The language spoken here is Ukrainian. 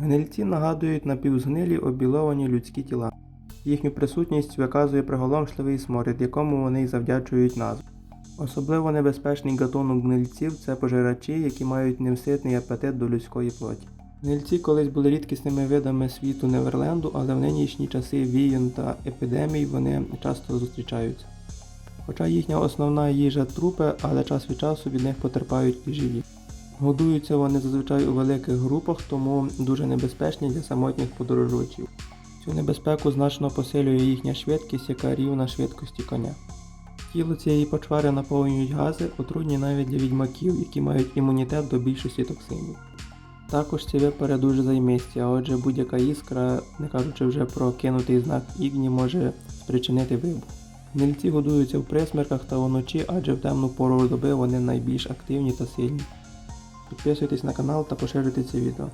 Гнильці нагадують напівзгнилі обіловані людські тіла. Їхню присутність виказує приголомшливий сморід, якому вони й завдячують назву. Особливо небезпечний гатунок гнильців це пожирачі, які мають невситний апетит до людської плоті. Гнильці колись були рідкісними видами світу Неверленду, але в нинішні часи війн та епідемій вони часто зустрічаються. Хоча їхня основна їжа трупи, але час від часу від них потерпають і живі. Годуються вони зазвичай у великих групах, тому дуже небезпечні для самотніх подорожувачів. Цю небезпеку значно посилює їхня швидкість, яка рівна швидкості коня. Тіло цієї почвари наповнюють гази, отруйні навіть для відьмаків, які мають імунітет до більшості токсинів. Також ці випари дуже займисті, а отже будь-яка іскра, не кажучи вже про кинутий знак ігні, може спричинити вибух. Гнильці годуються в присмерках та вночі, адже в темну пору доби вони найбільш активні та сильні. Підписуйтесь на канал та поширюйте це відео.